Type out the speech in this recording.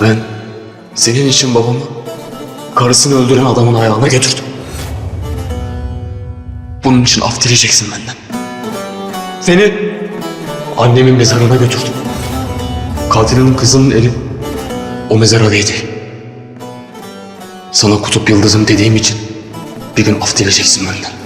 Ben senin için babamı karısını öldüren adamın ayağına götürdüm. Bunun için af dileyeceksin benden. Seni annemin mezarına götürdüm. Katilinin kızının eli o mezara değdi. Sana kutup yıldızım dediğim için bir gün af dileyeceksin benden.